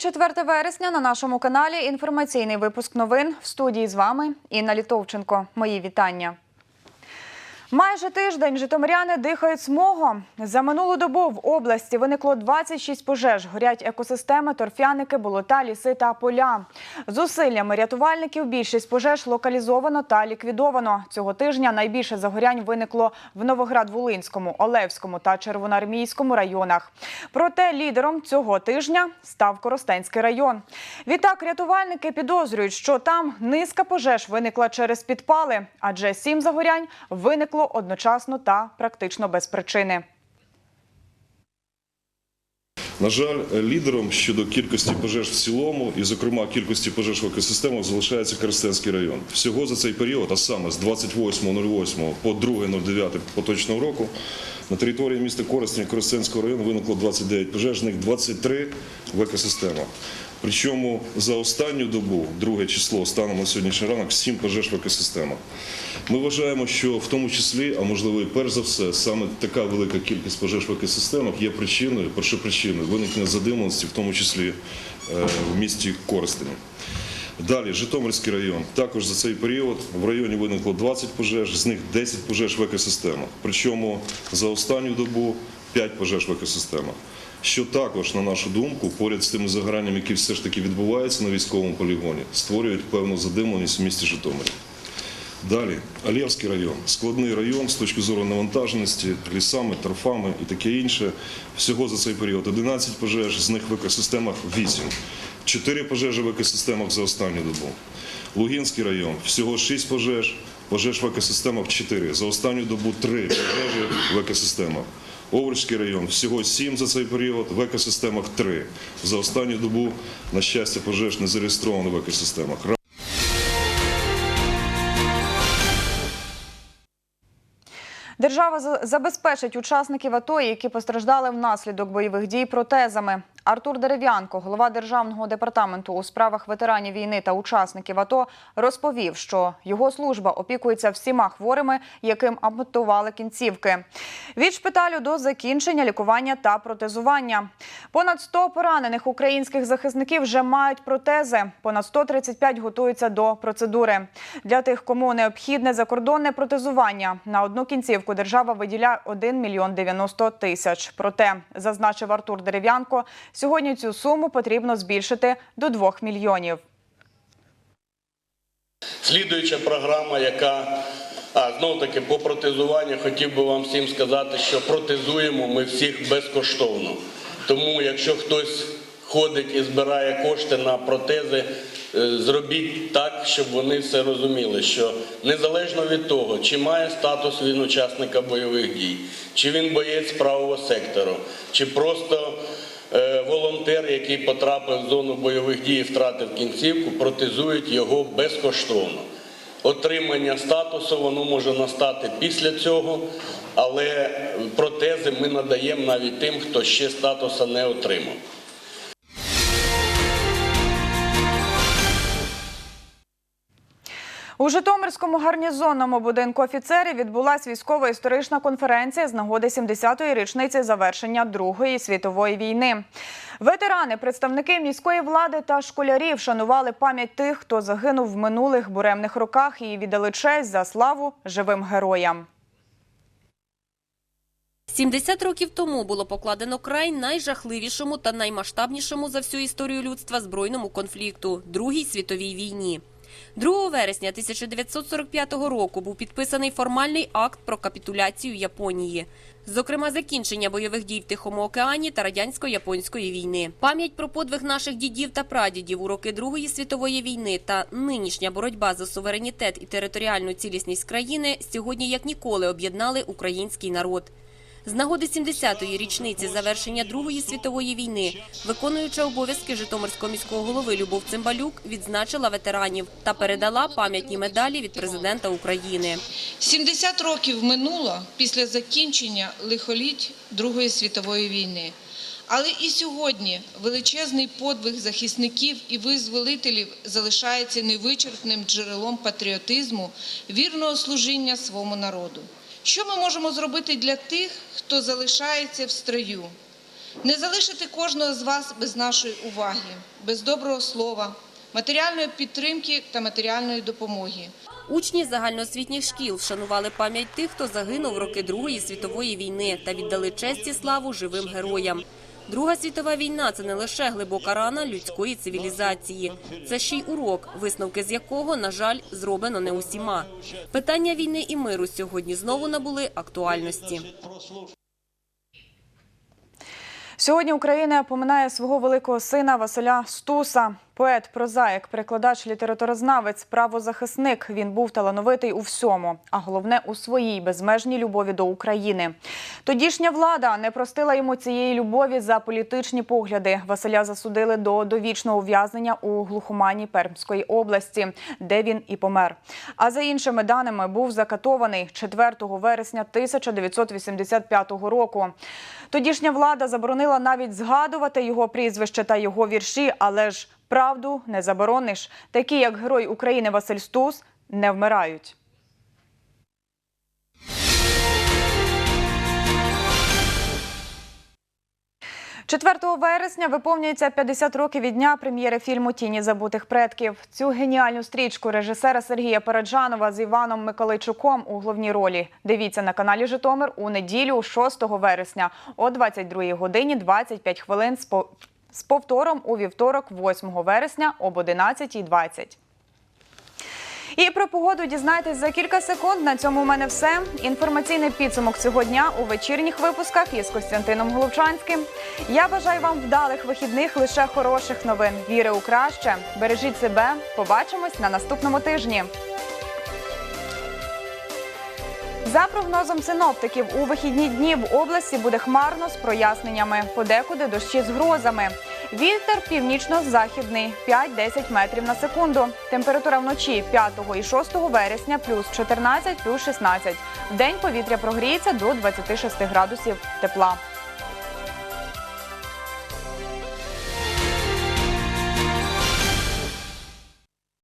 Сьогодні 4 вересня на нашому каналі інформаційний випуск новин в студії з вами Інна Літовченко. Мої вітання. Майже тиждень житомиряни дихають смогом. За минулу добу в області виникло 26 пожеж. Горять екосистеми, торфяники, болота, ліси та поля. Зусиллями рятувальників більшість пожеж локалізовано та ліквідовано. Цього тижня найбільше загорянь виникло в Новоград-Волинському, Олевському та Червоноармійському районах. Проте лідером цього тижня став Коростенський район. Відтак рятувальники підозрюють, що там низка пожеж виникла через підпали, адже сім загорянь виникло одночасно та практично без причини. На жаль, лідером щодо кількості пожеж в цілому, і, зокрема, кількості пожеж в екосистемах, залишається Коростенський район. Всього за цей період, а саме з 28.08 по 2.09 поточного року, на території міста Коростень Коростенського району виникло 29 пожеж, з них 23 в екосистемах. Причому за останню добу, друге число, станом на сьогоднішній ранок, 7 пожеж в екосистемах. Ми вважаємо, що в тому числі, а можливо і перш за все, саме така велика кількість пожеж в екосистемах є причиною, першопричиною виникнення задимленості, в тому числі е, в місті Коростені. Далі, Житомирський район. Також за цей період в районі виникло 20 пожеж, з них 10 пожеж в екосистемах. Причому за останню добу 5 пожеж в екосистемах. Що також, на нашу думку, поряд з тими загораннями, які все ж таки відбуваються на військовому полігоні, створюють певну задимленість в місті Житомирі. Далі, Алєвський район, складний район з точки зору навантаженості, лісами, торфами і таке інше. Всього за цей період 11 пожеж, з них в екосистемах 8. 4 пожежі в екосистемах за останню добу. Лугінський район, всього 6 пожеж, пожеж в екосистемах 4. За останню добу 3 пожежі в екосистемах. Овруцький район, всього 7 за цей період, в екосистемах 3. За останню добу, на щастя, пожеж не зареєстровано в екосистемах. Держава забезпечить учасників АТО, які постраждали внаслідок бойових дій протезами. Артур Дерев'янко, голова Державного департаменту у справах ветеранів війни та учасників АТО, розповів, що його служба опікується всіма хворими, яким ампутували кінцівки. Від шпиталю до закінчення лікування та протезування. Понад 100 поранених українських захисників вже мають протези. Понад 135 готуються до процедури. Для тих, кому необхідне закордонне протезування, на одну кінцівку держава виділяє 1 мільйон 90 тисяч. Проте, зазначив Артур Дерев'янко, сьогодні цю суму потрібно збільшити до 2 мільйонів. Слідуюча програма, яка а, знов таки по протезуванню хотів би вам всім сказати, що протезуємо ми всіх безкоштовно. Тому, якщо хтось ходить і збирає кошти на протези, зробіть так, щоб вони все розуміли, що незалежно від того, чи має статус він учасника бойових дій, чи він боєць правого сектору, чи просто е, волонтер, який потрапив в зону бойових дій і втратив кінцівку, протезують його безкоштовно. Отримання статусу воно може настати після цього, але протези ми надаємо навіть тим, хто ще статусу не отримав. У Житомирському гарнізонному будинку офіцерів відбулась військово-історична конференція з нагоди 70-ї річниці завершення Другої світової війни. Ветерани, представники міської влади та школярів шанували пам'ять тих, хто загинув в минулих буремних роках і віддали честь за славу живим героям. 70 років тому було покладено край найжахливішому та наймасштабнішому за всю історію людства збройному конфлікту Другій світовій війні. 2 вересня 1945 року був підписаний формальний акт про капітуляцію Японії, зокрема закінчення бойових дій в Тихому океані та радянсько-японської війни. Пам'ять про подвиг наших дідів та прадідів у роки Другої світової війни та нинішня боротьба за суверенітет і територіальну цілісність країни сьогодні як ніколи об'єднали український народ. З нагоди 70-ї річниці завершення Другої світової війни, виконуюча обов'язки Житомирського міського голови Любов Цимбалюк відзначила ветеранів та передала пам'ятні медалі від президента України. 70 років минуло після закінчення лихоліть Другої світової війни. Але і сьогодні величезний подвиг захисників і визволителів залишається невичерпним джерелом патріотизму, вірного служіння своєму народу. Що ми можемо зробити для тих, хто залишається в строю? Не залишити кожного з вас без нашої уваги, без доброго слова, матеріальної підтримки та матеріальної допомоги. Учні загальноосвітніх шкіл вшанували пам'ять тих, хто загинув в роки Другої світової війни та віддали честь і славу живим героям. Друга світова війна це не лише глибока рана людської цивілізації, це ще й урок, висновки з якого, на жаль, зроблено не усіма. Питання війни і миру сьогодні знову набули актуальності. Сьогодні Україна поминає свого великого сина Василя Стуса. Поет, прозаїк, перекладач, літературознавець, правозахисник. Він був талановитий у всьому, а головне у своїй безмежній любові до України. Тодішня влада не простила йому цієї любові за політичні погляди. Василя засудили до довічного ув'язнення у глухомані Пермської області, де він і помер. А за іншими даними був закатований 4 вересня 1985 року. Тодішня влада заборонила навіть згадувати його прізвище та його вірші, але ж правду не заборониш. Такі, як герой України Василь Стус, не вмирають. – 4 вересня виповнюється 50 років від дня прем'єри фільму Тіні забутих предків. Цю геніальну стрічку режисера Сергія Параджанова з Іваном Миколайчуком у головній ролі. Дивіться на каналі Житомир у неділю 6 вересня о 22 годині 25 хвилин з повтором у вівторок 8 вересня об 11.20. І про погоду дізнаєтесь за кілька секунд. На цьому у мене все. Інформаційний підсумок цього дня у вечірніх випусках із Костянтином Головчанським. Я бажаю вам вдалих вихідних, лише хороших новин. Віри у краще. Бережіть себе. Побачимось на наступному тижні. За прогнозом синоптиків, у вихідні дні в області буде хмарно з проясненнями, подекуди дощі з грозами. Вітер північно-західний 5-10 метрів на секунду. Температура вночі 5 і 6 вересня плюс 14, плюс 16. В день повітря прогріється до 26 градусів тепла.